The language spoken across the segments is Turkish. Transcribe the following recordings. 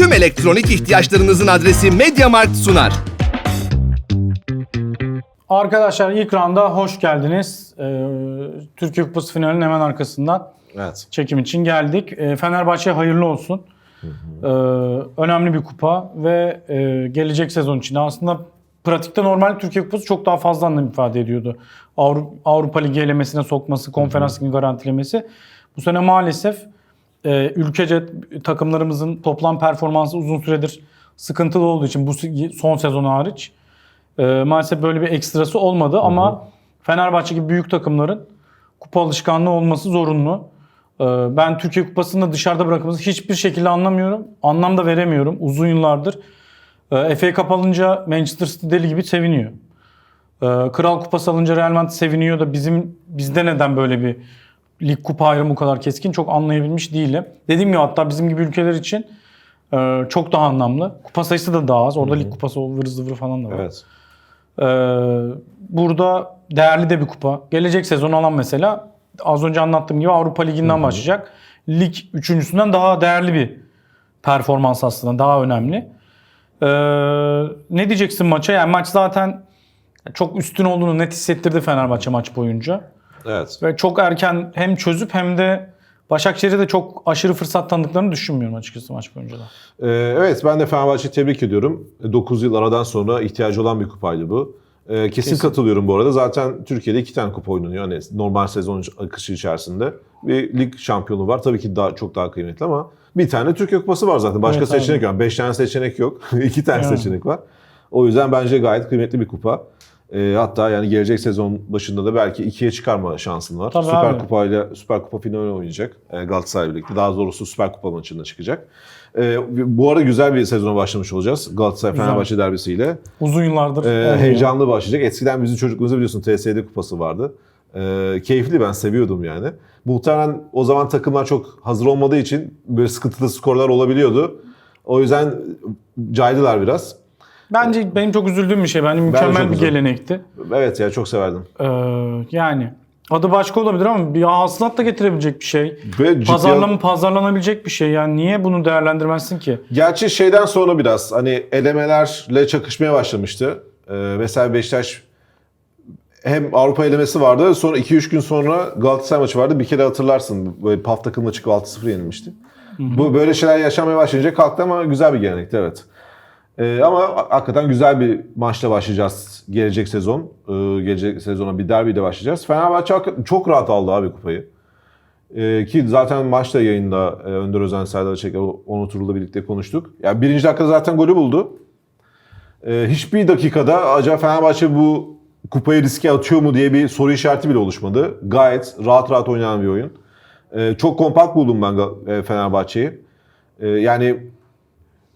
Tüm elektronik ihtiyaçlarınızın adresi MediaMarkt sunar. Arkadaşlar ilk rounda hoş geldiniz. Ee, Türkiye Kupası finalinin hemen arkasından Evet. çekim için geldik. Ee, Fenerbahçe hayırlı olsun. Ee, önemli bir kupa ve e, gelecek sezon için aslında pratikte normal Türkiye Kupası çok daha fazla anlam ifade ediyordu. Avrupa, Avrupa Ligi elemesine sokması, konferans ligi garantilemesi. Bu sene maalesef e, ülkece takımlarımızın toplam performansı uzun süredir sıkıntılı olduğu için bu son sezon hariç e, maalesef böyle bir ekstrası olmadı ama Fenerbahçe gibi büyük takımların kupa alışkanlığı olması zorunlu. Ee, Ben Türkiye Kupası'nı dışarıda bırakılması hiçbir şekilde anlamıyorum. Anlam da veremiyorum uzun yıllardır. Ee, FA Cup alınca Manchester City deli gibi seviniyor. Ee, Kral Kupası alınca Real Madrid seviniyor da bizim bizde neden böyle bir lig kupa ayrımı bu kadar keskin çok anlayabilmiş değilim. Dediğim gibi hatta bizim gibi ülkeler için e, çok daha anlamlı. Kupa sayısı da daha az. Orada lig kupası ıvır zıvır falan da var. Evet. Ee, burada değerli de bir kupa. Gelecek sezon alan mesela az önce anlattığım gibi Avrupa Ligi'nden başlayacak. Lig üçüncüsünden daha değerli bir performans aslında. Daha önemli. Ee, ne diyeceksin maça? Yani maç zaten çok üstün olduğunu net hissettirdi Fenerbahçe maç boyunca. Evet. Ve çok erken hem çözüp hem de Başakşehir'e de çok aşırı fırsat tanıdıklarını düşünmüyorum açıkçası maç boyunca da. Ee, evet ben de Fenerbahçe'yi tebrik ediyorum. 9 yıl aradan sonra ihtiyacı olan bir kupaydı bu. Ee, kesin, Kesin. katılıyorum bu arada. Zaten Türkiye'de iki tane kupa oynanıyor. Hani normal sezon akışı içerisinde. Bir lig şampiyonu var. Tabii ki daha çok daha kıymetli ama bir tane Türkiye kupası var zaten. Başka Evet, seçenek yok. Beş tane seçenek yok. iki tane Yani. seçenek var. O yüzden bence gayet kıymetli bir kupa. Ee, hatta yani gelecek sezon başında da belki ikiye çıkarma şansın var. Tabii Süper abi. Kupa ile Süper Kupa finali oynayacak e, Galatasaray'la birlikte. Daha doğrusu Süper Kupa maçında çıkacak. E, bu arada güzel bir sezona başlamış olacağız Galatasaray Güzel. Fenerbahçe derbisiyle. Uzun yıllardır. E, heyecanlı başlayacak. Eskiden bizim çocukluğumuzda biliyorsun TSD kupası vardı. E, keyifli ben seviyordum yani. Muhtemelen o zaman takımlar çok hazır olmadığı için böyle sıkıntılı skorlar olabiliyordu. O yüzden caydılar biraz. Bence benim çok üzüldüğüm bir şey. Bence çok mükemmel bir üzüldüm. gelenekti. Evet ya çok severdim. Ee, yani adı başka olabilir ama bir hasılat da getirebilecek bir şey. Ve ciddi- Pazarlama pazarlanabilecek bir şey. Yani niye bunu değerlendirmezsin ki? Gerçi şeyden sonra biraz hani elemelerle çakışmaya başlamıştı. Ee, mesela Beşiktaş hem Avrupa elemesi vardı. Sonra 2-3 gün sonra Galatasaray maçı vardı. Bir kere hatırlarsın. Böyle PAF takımla çıkıp 6-0 yenilmişti. Bu böyle şeyler yaşamaya başlayınca kalktı ama güzel bir gelenekti evet. Ee, ama hakikaten güzel bir maçla başlayacağız gelecek sezon. Ee, gelecek sezona bir derbiyle başlayacağız. Fenerbahçe çok rahat aldı abi kupayı. Ee, ki zaten maçta yayında e, Önder Özen, Serdar Çeker, Onur Turul'la birlikte konuştuk. Ya birinci dakikada zaten golü buldu. Ee, hiçbir dakikada acaba Fenerbahçe bu kupayı riske atıyor mu diye bir soru işareti bile oluşmadı. Gayet rahat rahat oynanan bir oyun. Ee, çok kompakt buldum ben e, Fenerbahçe'yi. Ee, yani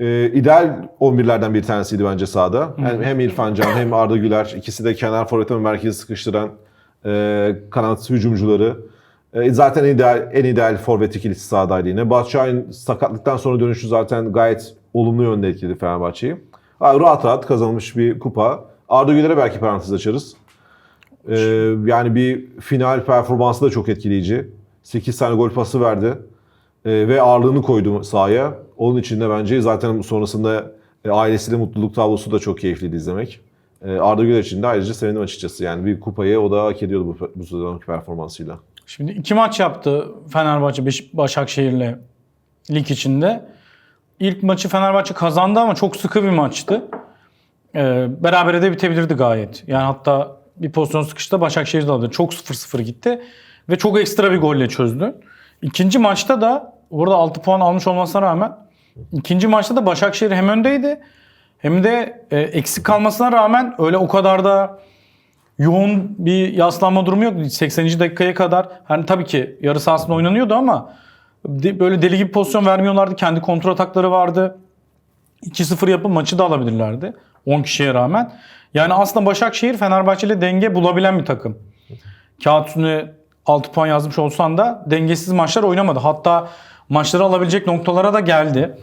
e, ideal 11'lerden bir tanesiydi bence sahada. Hem, hem İrfan Can hem Arda Güler ikisi de kenar forvet ve merkezi sıkıştıran e, kanat hücumcuları. E, zaten en ideal, en ideal forvet ikilisi sahadaydı yine. Batshuayi'nin sakatlıktan sonra dönüşü zaten gayet olumlu yönde etkiledi Fenerbahçe'yi. Ha, Rahat rahat kazanılmış bir kupa. Arda Güler'e belki parantez açarız. E, yani bir final performansı da çok etkileyici. 8 tane gol pası verdi. E, ve ağırlığını koydu sahaya. Onun için de bence zaten sonrasında e, ailesiyle mutluluk tablosu da çok keyifliydi izlemek. E, Arda Güler için de ayrıca sevindim açıkçası. Yani bir kupayı o da hak ediyordu bu, bu sezonki performansıyla. Şimdi iki maç yaptı Fenerbahçe Beş- Başakşehir'le lig içinde. İlk maçı Fenerbahçe kazandı ama çok sıkı bir maçtı. Ee, berabere de bitebilirdi gayet. Yani hatta bir pozisyon sıkışta Başakşehir de aldı. Çok 0-0 gitti ve çok ekstra bir golle çözdü. İkinci maçta da orada 6 puan almış olmasına rağmen ikinci maçta da Başakşehir hem öndeydi hem de e, eksik kalmasına rağmen öyle o kadar da yoğun bir yaslanma durumu yok. 80. dakikaya kadar hani tabii ki yarı sahasında oynanıyordu ama de- böyle deli gibi pozisyon vermiyorlardı. Kendi kontrol atakları vardı. 2-0 yapıp maçı da alabilirlerdi. 10 kişiye rağmen. Yani aslında Başakşehir Fenerbahçe ile denge bulabilen bir takım. Kağıt üstüne 6 puan yazmış olsan da dengesiz maçlar oynamadı. Hatta maçları alabilecek noktalara da geldi.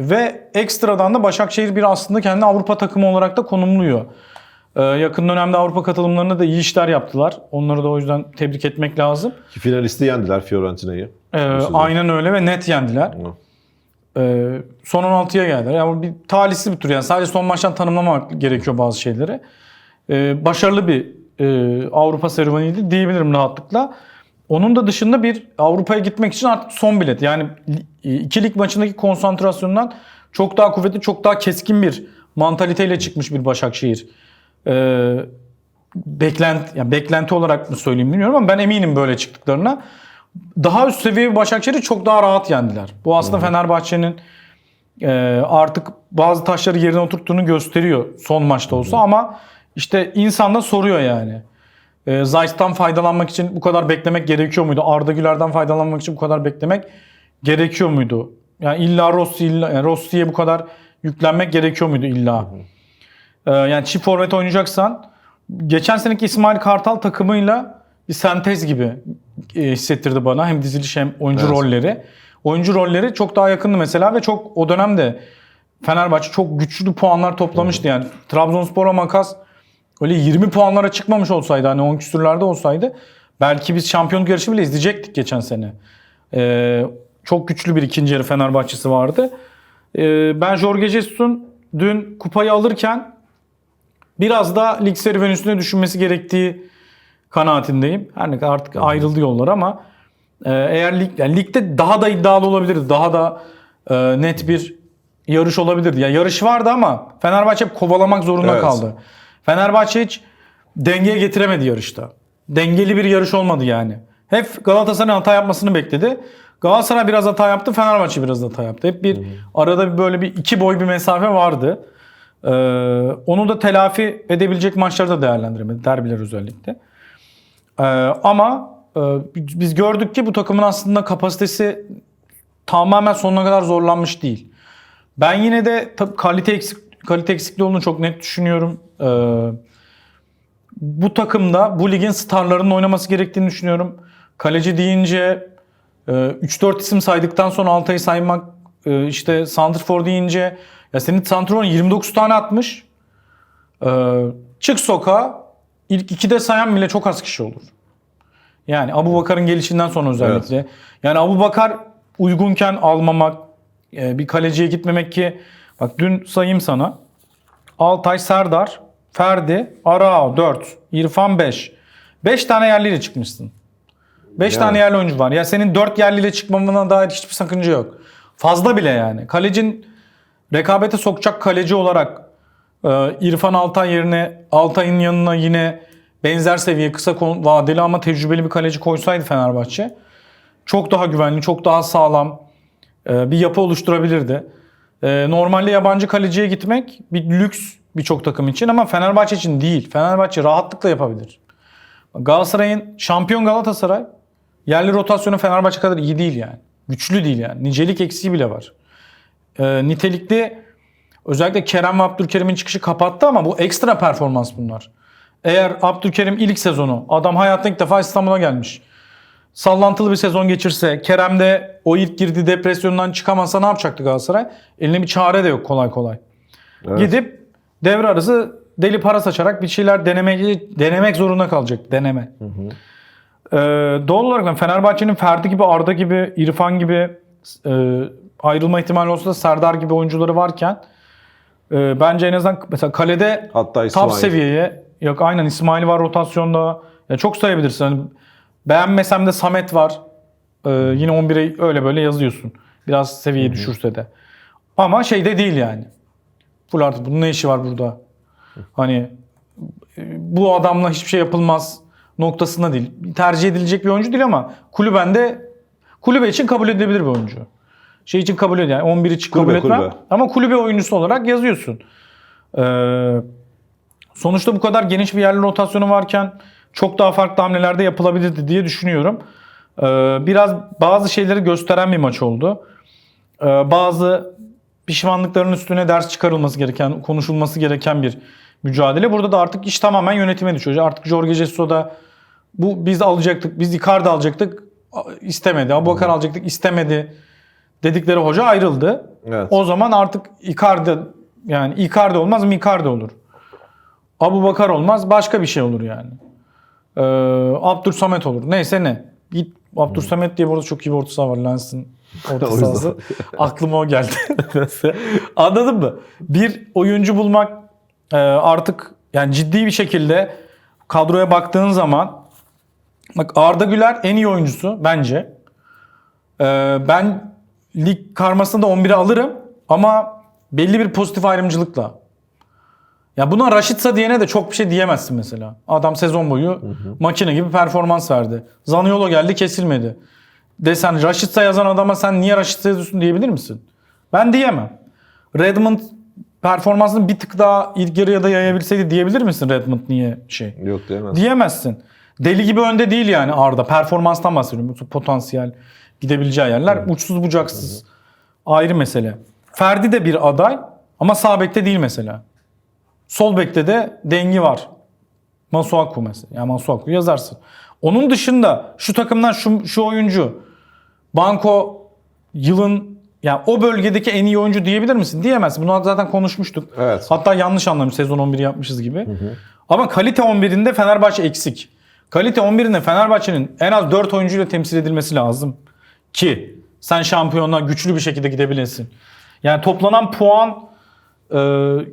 Ve ekstradan da Başakşehir bir aslında kendi Avrupa takımı olarak da konumluyor. Ee, yakın dönemde Avrupa katılımlarında da iyi işler yaptılar. Onları da o yüzden tebrik etmek lazım. Ki finalisti yendiler Fiorentina'yı. Ee, aynen öyle ve net yendiler. Ee, son 16'ya geldiler. Yani bir talihsiz bir tur yani. Sadece son maçtan tanımlamak gerekiyor bazı şeyleri. Ee, başarılı bir e, Avrupa serüveniydi diyebilirim rahatlıkla. Onun da dışında bir Avrupa'ya gitmek için artık son bilet. Yani li- iki lig maçındaki konsantrasyondan çok daha kuvvetli, çok daha keskin bir mantaliteyle çıkmış bir Başakşehir. Ee, beklenti, yani beklenti olarak mı söyleyeyim bilmiyorum ama ben eminim böyle çıktıklarına. Daha üst seviye bir Başakşehir'i çok daha rahat yendiler. Bu aslında Fenerbahçe'nin e, artık bazı taşları yerine oturttuğunu gösteriyor son maçta olsa ama işte insan da soruyor yani. E, Zayt'tan faydalanmak için bu kadar beklemek gerekiyor muydu? Arda Güler'den faydalanmak için bu kadar beklemek gerekiyor muydu? Yani illa Rossi, illa, yani Rossi'ye bu kadar yüklenmek gerekiyor muydu illa? E, yani çift forvet oynayacaksan geçen seneki İsmail Kartal takımıyla bir sentez gibi e, hissettirdi bana. Hem diziliş hem oyuncu Evet. rolleri. Oyuncu rolleri çok daha yakındı mesela ve çok o dönemde Fenerbahçe çok güçlü puanlar toplamıştı yani. Trabzonspor'a makas öyle 20 puanlara çıkmamış olsaydı hani 10 küsürlerde olsaydı belki biz şampiyonluk yarışı bile izleyecektik geçen sene. Ee, çok güçlü bir ikinci yarı Fenerbahçesi vardı. Ee, ben Jorge Jesus'un dün kupayı alırken biraz da lig serüveni düşünmesi gerektiği kanaatindeyim. Her ne kadar artık ayrıldı yollar ama e, eğer lig, yani ligde daha da iddialı olabilirdi. Daha da e, net bir yarış olabilirdi. Yani yarış vardı ama Fenerbahçe hep kovalamak zorunda Evet. kaldı. Fenerbahçe hiç dengeye getiremedi yarışta. Dengeli bir yarış olmadı yani. Hep Galatasaray'ın hata yapmasını bekledi. Galatasaray biraz hata yaptı, Fenerbahçe biraz hata yaptı. Hep bir arada bir böyle bir iki boy bir mesafe vardı. Ee, onu da telafi edebilecek maçlarda değerlendiremedi. Derbiler özellikle. Ee, ama e, biz gördük ki bu takımın aslında kapasitesi tamamen sonuna kadar zorlanmış değil. Ben yine de kalite eksik kalite eksikliği olduğunu çok net düşünüyorum. Ee, bu takımda bu ligin starlarının oynaması gerektiğini düşünüyorum. Kaleci deyince e, 3-4 isim saydıktan sonra Altay'ı saymak e, işte Santrfor deyince ya senin Santrfor'un 29 tane atmış. Ee, çık sokağa ilk ikide sayan bile çok az kişi olur. Yani Abu Bakar'ın gelişinden sonra özellikle. Yani Abu Bakar uygunken almamak, e, bir kaleciye gitmemek ki bak dün sayayım sana. Altay, Serdar, Ferdi, Arao 4, İrfan 5. 5 tane yerliyle çıkmışsın. 5 Yani. tane yerli oyuncu var. Ya senin 4 yerliyle çıkmamına dair hiçbir sakınca yok. Fazla bile yani. Kalecin rekabete sokacak kaleci olarak e, İrfan Altay yerine Altay'ın yanına yine benzer seviye kısa vadeli ama tecrübeli bir kaleci koysaydı Fenerbahçe çok daha güvenli, çok daha sağlam e, bir yapı oluşturabilirdi. E, Normalde yabancı kaleciye gitmek bir lüks birçok takım için ama Fenerbahçe için değil. Fenerbahçe rahatlıkla yapabilir. Galatasaray'ın şampiyon Galatasaray yerli rotasyonu Fenerbahçe kadar iyi değil yani. Güçlü değil yani. Nicelik eksiği bile var. E, nitelikli özellikle Kerem ve Abdülkerim'in çıkışı kapattı ama bu ekstra performans bunlar. Eğer Abdülkerim ilk sezonu adam hayatında ilk defa İstanbul'a gelmiş. Sallantılı bir sezon geçirse Kerem de o ilk girdiği depresyondan çıkamazsa ne yapacaktı Galatasaray? Eline bir çare de yok kolay kolay. Evet. Gidip devre arası deli para saçarak bir şeyler denemek denemek zorunda kalacak. Deneme. Ee, doğal olarak Fenerbahçe'nin Ferdi gibi, Arda gibi, İrfan gibi e, ayrılma ihtimali olsa da Serdar gibi oyuncuları varken e, bence en azından mesela kalede Hatta İsmail. top seviyeye yok aynen İsmail var rotasyonda. Ya çok sayabilirsin. Beğenmesem de Samet var. Ee, yine 11'e öyle böyle yazıyorsun. Biraz seviyeyi düşürse de. Ama şeyde değil yani. Full artık bunun ne işi var burada? Hani e, bu adamla hiçbir şey yapılmaz noktasında değil. Tercih edilecek bir oyuncu değil ama kulübende kulübe için kabul edilebilir bir oyuncu. Şey için kabul ediyor. Yani 11 için kabul etmem. kulübe. Ama kulübe oyuncusu olarak yazıyorsun. Ee, sonuçta bu kadar geniş bir yerli rotasyonu varken çok daha farklı hamlelerde yapılabilirdi diye düşünüyorum. Ee, biraz bazı şeyleri gösteren bir maç oldu. Ee, bazı pişmanlıkların üstüne ders çıkarılması gereken, konuşulması gereken bir mücadele. Burada da artık iş tamamen yönetime düşüyor. Artık Jorge Jesus da bu biz alacaktık, biz Icardi alacaktık istemedi. Abubakar alacaktık istemedi dedikleri hoca ayrıldı. Evet. O zaman artık Icardi yani Icardi olmaz mı Icardi olur. Abu Bakar olmaz başka bir şey olur yani. Ee, Abdülsamet olur. Neyse ne. Git Abdülsamet diye burada çok iyi bir orta saha var Lens'in Orta O yüzden. sahası. Aklıma o geldi. Anladın mı? Bir oyuncu bulmak e, artık yani ciddi bir şekilde kadroya baktığın zaman bak Arda Güler en iyi oyuncusu bence. E, ben lig karmasında da 11'e alırım ama belli bir pozitif ayrımcılıkla. Ya buna Raşitsa diyene de çok bir şey diyemezsin mesela. Adam sezon boyu makine gibi performans verdi. Zaniolo geldi kesilmedi. Desen Raşitsa yazan adama sen niye Raşitsa yazıyorsun diyebilir misin? Ben diyemem. Redmond performansını bir tık daha yarıya da yayabilseydi diyebilir misin Redmond niye şey? Yok diyemez. Diyemezsin. Deli gibi önde değil yani Arda. Performanstan bahsediyorum. Potansiyel gidebileceği yerler uçsuz bucaksız. Ayrı mesele. Ferdi de bir aday ama sağ bekte değil mesela. Sol bekte de dengi var. Masuaku mesela. Ya Masuaku yazarsın. Onun dışında şu takımdan şu, şu oyuncu Banko yılın ya o bölgedeki en iyi oyuncu diyebilir misin? Diyemezsin. Bunu zaten konuşmuştuk. Evet. Hatta yanlış anlamış sezon 11 yapmışız gibi. Ama kalite 11'inde Fenerbahçe eksik. Kalite 11'inde Fenerbahçe'nin en az 4 oyuncuyla temsil edilmesi lazım. Ki sen şampiyonluğa güçlü bir şekilde gidebilesin. Yani toplanan puan e,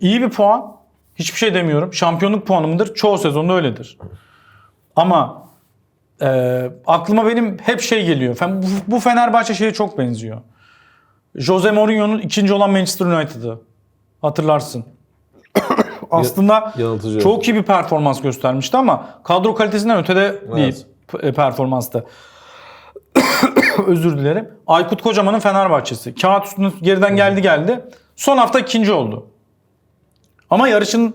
iyi bir puan. Hiçbir şey demiyorum. Şampiyonluk puanı mıdır? Çoğu sezonda öyledir. Ama e, aklıma benim hep şey geliyor. Bu- Bu Fenerbahçe şeye çok benziyor. Jose Mourinho'nun ikinci olan Manchester United'ı. Hatırlarsın. Aslında yanıltıcı. çok iyi bir performans göstermişti ama kadro kalitesinden ötede bir Evet. p- performanstı. Özür dilerim. Aykut Kocaman'ın Fenerbahçesi. Kağıt üstünde geriden geldi geldi. Son hafta ikinci oldu. Ama yarışın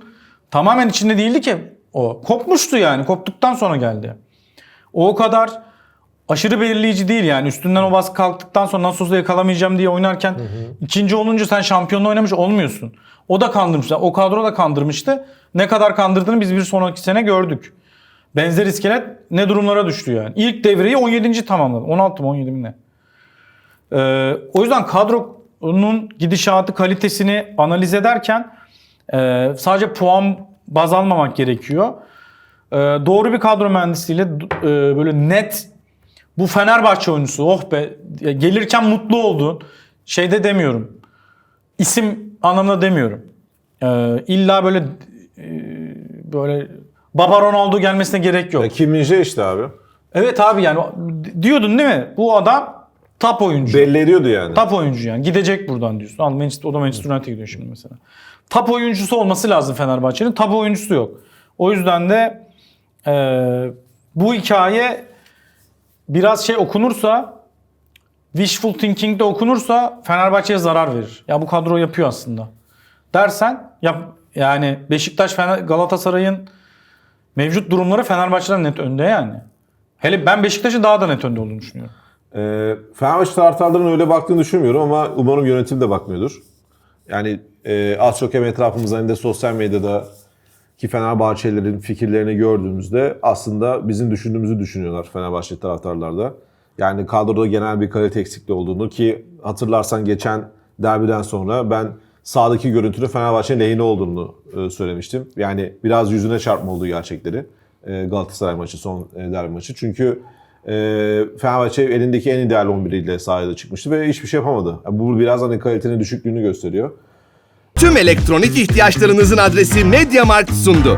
tamamen içinde değildi ki o. Kopmuştu yani. Koptuktan sonra geldi. O kadar aşırı belirleyici değil yani. Üstünden o baskı kalktıktan sonra nasıl olsa yakalamayacağım diye oynarken ikinci olunca sen şampiyonla oynamış olmuyorsun. O da kandırmışlar. O kadro da kandırmıştı. Ne kadar kandırdığını biz bir sonraki sene gördük. Benzer iskelet ne durumlara düştü yani. İlk devreyi 17. tamamladı. 16 mı 17 mi ne? Ee, o yüzden kadronun gidişatı kalitesini analiz ederken e, sadece puan baz almamak gerekiyor. Ee, doğru bir kadro mühendisiyle e, böyle net bu Fenerbahçe oyuncusu oh be gelirken mutlu oldun. Şeyde demiyorum. İsim anlamında demiyorum. Ee, illa böyle e, böyle Baba Ronaldo gelmesine gerek yok. Kim Min-jae işte abi. Evet abi yani diyordun değil mi? Bu adam top oyuncu. Belli ediyordu yani. Top oyuncu yani. Gidecek buradan diyorsun. Al Manchester, o da Manchester United'e gidiyor şimdi mesela. Top oyuncusu olması lazım Fenerbahçe'nin. Top oyuncusu yok. O yüzden de e, bu hikaye biraz şey okunursa wishful thinking de okunursa Fenerbahçe'ye zarar verir. Ya bu kadro yapıyor aslında. Dersen yap yani Beşiktaş Fener, Galatasaray'ın mevcut durumları Fenerbahçe'den net önde yani. Hele ben Beşiktaş'ın daha da net önde olduğunu düşünüyorum. Ee, Fenerbahçe taraftarlarının öyle baktığını düşünmüyorum ama umarım yönetim de bakmıyordur. Yani e, az çok hem etrafımızda hem de sosyal medyada ki Fenerbahçelilerin fikirlerini gördüğümüzde aslında bizim düşündüğümüzü düşünüyorlar Fenerbahçe taraftarlar da. Yani kadroda genel bir kalite eksikliği olduğunu ki hatırlarsan geçen derbiden sonra ben sahadaki görüntünün Fenerbahçe'nin lehine olduğunu e, söylemiştim. Yani biraz yüzüne çarpma olduğu gerçekleri e, Galatasaray maçı son e, derbi maçı. Çünkü e, Fenerbahçe elindeki en ideal 11 ile sahaya çıkmıştı ve hiçbir şey yapamadı. Yani bu biraz hani kalitenin düşüklüğünü gösteriyor. Tüm elektronik ihtiyaçlarınızın adresi MediaMarkt sundu.